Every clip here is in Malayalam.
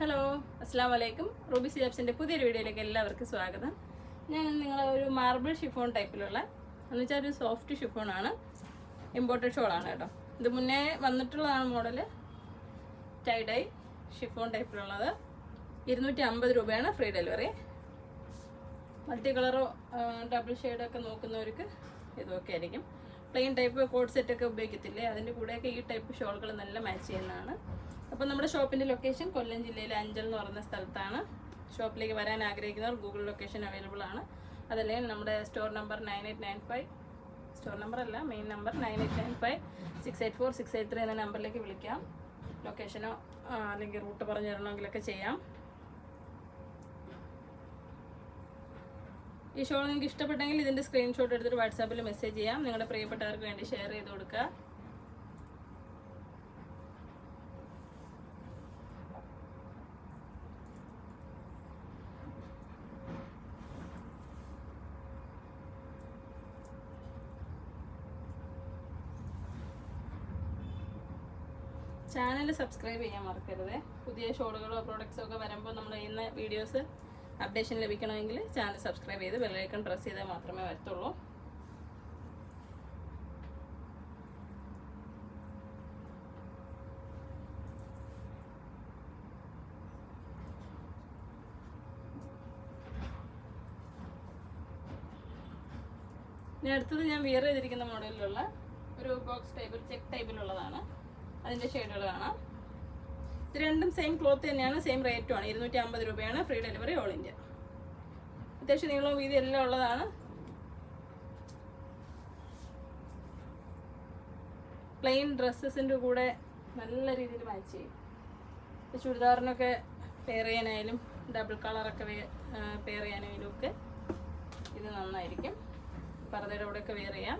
ഹലോ അസ്സാം വലൈക്കും റൂബി സിജാബ്സിന്റെ പുതിയൊരു വീഡിയോയിലേക്ക് എല്ലാവർക്കും സ്വാഗതം. ഞാൻ നിങ്ങളെ ഒരു മാർബിൾ ഷിഫോൺ ടൈപ്പിലുള്ള എന്ന് വെച്ചാൽ ഒരു സോഫ്റ്റ് ഷിഫോണാണ് ഇമ്പോർട്ടഡ് ഷോളാണ് കേട്ടോ. ഇത് മുന്നേ വന്നിട്ടുള്ളതാണ് മോഡൽ ടൈഡൈ ഷിഫോൺ ടൈപ്പിലുള്ളത് ഇരുന്നൂറ്റി അമ്പത് രൂപയാണ് ഫ്രീ ഡെലിവറി മൾട്ടി കളറോ ഡബിൾ ഷെയ്ഡൊക്കെ നോക്കുന്നവർക്ക് ഇതൊക്കെ ആയിരിക്കും. പ്ലെയിൻ ടൈപ്പ് കോഡ് സെറ്റൊക്കെ ഉപയോഗിക്കത്തില്ലേ? അതിന്റെ കൂടെയൊക്കെ ഈ ടൈപ്പ് ഷോളുകൾ നല്ല മാച്ച് ചെയ്യുന്നതാണ്. അപ്പോൾ നമ്മുടെ ഷോപ്പിന്റെ ലൊക്കേഷൻ കൊല്ലം ജില്ലയിലെ അഞ്ചൽ എന്ന് പറയുന്ന സ്ഥലത്താണ്. ഷോപ്പിലേക്ക് വരാൻ ആഗ്രഹിക്കുന്നവർ ഗൂഗിൾ ലൊക്കേഷൻ അവൈലബിൾ ആണ്. അതല്ലെങ്കിൽ നമ്മുടെ store number nine eight nine five store number അല്ല main number nine eight nine five six eight four six eight three എന്ന നമ്പറിലേക്ക് വിളിക്കാം. ലൊക്കേഷനോ അല്ലെങ്കിൽ റൂട്ട് പറഞ്ഞു തരണമെങ്കിലൊക്കെ ചെയ്യാം. ഈ ഷോൾ നിങ്ങൾക്ക് ഇഷ്ടപ്പെട്ടെങ്കിൽ ഇതിന്റെ സ്ക്രീൻഷോട്ട് എടുത്തിട്ട് വാട്സാപ്പിൽ മെസ്സേജ് ചെയ്യാം. നിങ്ങളുടെ പ്രിയപ്പെട്ടവർക്ക് വേണ്ടി ഷെയർ ചെയ്ത് കൊടുക്കുക. ചാനൽ സബ്സ്ക്രൈബ് ചെയ്യാൻ മറക്കരുത്. പുതിയ ഷോളുകളോ പ്രോഡക്ട്സോ ഒക്കെ വരുമ്പോൾ നമ്മൾ ചെയ്യുന്ന വീഡിയോസ് അപ്ഡേഷൻ ലഭിക്കണമെങ്കിൽ ചാനൽ സബ്സ്ക്രൈബ് ചെയ്ത് ബെല്ലൈക്കൺ പ്രസ് ചെയ്താൽ മാത്രമേ വരത്തുള്ളൂ. ഇനി അടുത്തത് ഞാൻ വിയർ ചെയ്തിരിക്കുന്ന മോഡലിലുള്ള ഒരു ബോക്സ് ടൈപ്പിൽ ചെക്ക് ടൈപ്പിലുള്ളതാണ് അതിന്റെ ഷെയ്ഡുകൾ കാണാം. ഇത് രണ്ടും സെയിം ക്ലോത്ത് തന്നെയാണ് സെയിം റേറ്റുമാണ് ഇരുന്നൂറ്റി അമ്പത് രൂപയാണ് ഫ്രീ ഡെലിവറി ഓൾ ഇന്ത്യ അത്യാവശ്യം നീളവും വീതി എല്ലാം ഉള്ളതാണ്. പ്ലെയിൻ ഡ്രസ്സസിന്റെ കൂടെ നല്ല രീതിയിൽ മാച്ച് ചെയ്യും. ചുരിദാറിനൊക്കെ പെയർ ചെയ്യാനായാലും ഡബിൾ കളറൊക്കെ പെയർ ചെയ്യാനായാലും ഒക്കെ ഇത് നന്നായിരിക്കും. പർദ്ദയുടെ കൂടെയൊക്കെ വെയർ ചെയ്യാം.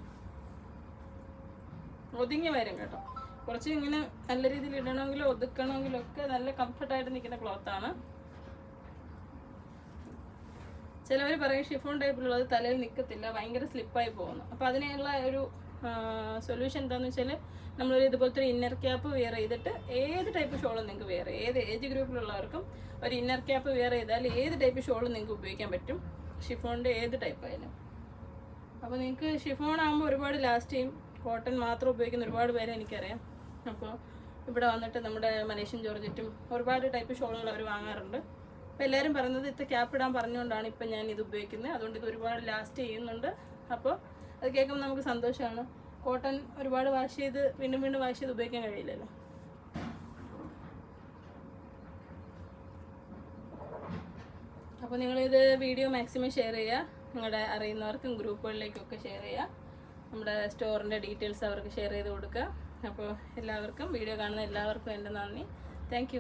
ഒതുങ്ങി വരും കേട്ടോ. കുറച്ച് ഇങ്ങനെ നല്ല രീതിയിൽ ഇടണമെങ്കിലും ഒതുക്കണമെങ്കിലും ഒക്കെ നല്ല കംഫർട്ടായിട്ട് നിൽക്കുന്ന ക്ലോത്താണ് ചിലവർ പറയും ഷിഫോൺ ടൈപ്പിലുള്ളത് തലയിൽ നിൽക്കത്തില്ല ഭയങ്കര സ്ലിപ്പായി പോകുന്നു. അപ്പോൾ അതിനുള്ള ഒരു സൊല്യൂഷൻ എന്താണെന്ന് വെച്ചാൽ നമ്മളൊരു ഇതുപോലത്തെ ഒരു ഇന്നർ ക്യാപ്പ് വെയർ ചെയ്തിട്ട് ഏത് ടൈപ്പ് ഷോളും നിങ്ങൾക്ക് വെയർ ഏത് ഏജ് ഗ്രൂപ്പിലുള്ളവർക്കും ഒരു ഇന്നർ ക്യാപ്പ് വെയർ ചെയ്താൽ ഏത് ടൈപ്പ് ഷോളും നിങ്ങൾക്ക് ഉപയോഗിക്കാൻ പറ്റും. ഷിഫോണിന്റെ ഏത് ടൈപ്പ് ആയാലും. അപ്പോൾ നിങ്ങൾക്ക് ഷിഫോൺ ആകുമ്പോൾ ഒരുപാട് ലാസ്റ്റ് ചെയ്യും. കോട്ടൺ മാത്രം ഉപയോഗിക്കുന്ന ഒരുപാട് പേരെ എനിക്കറിയാം. അപ്പോൾ ഇവിടെ വന്നിട്ട് നമ്മുടെ മനീഷൻ ജോർജറ്റും ഒരുപാട് ടൈപ്പ് ഷോളുകൾ അവർ വാങ്ങാറുണ്ട്. അപ്പോൾ എല്ലാവരും പറയുന്നത് ഇത്ര ക്യാപ്പ് ഇടാൻ പറഞ്ഞുകൊണ്ടാണ് ഇപ്പം ഞാൻ ഇത് ഉപയോഗിക്കുന്നത്. അതുകൊണ്ട് ഇത് ഒരുപാട് ലാസ്റ്റ് ചെയ്യുന്നുണ്ട്. അപ്പോൾ അത് കേൾക്കുമ്പോൾ നമുക്ക് സന്തോഷമാണ്. കോട്ടൺ ഒരുപാട് വാഷ് ചെയ്ത് വീണ്ടും വീണ്ടും വാഷ് ചെയ്ത് ഉപയോഗിക്കാൻ കഴിയില്ലല്ലോ. അപ്പോൾ നിങ്ങളിത് വീഡിയോ മാക്സിമം ഷെയർ ചെയ്യുക. നിങ്ങളുടെ അറിയുന്നവർക്കും ഗ്രൂപ്പുകളിലേക്കൊക്കെ ഷെയർ ചെയ്യുക. നമ്മുടെ സ്റ്റോറിന്റെ ഡീറ്റെയിൽസ് അവർക്ക് ഷെയർ ചെയ്ത് കൊടുക്കുക. അപ്പോൾ എല്ലാവർക്കും വീഡിയോ കാണുന്ന എല്ലാവർക്കും എന്റെ നന്ദി. താങ്ക്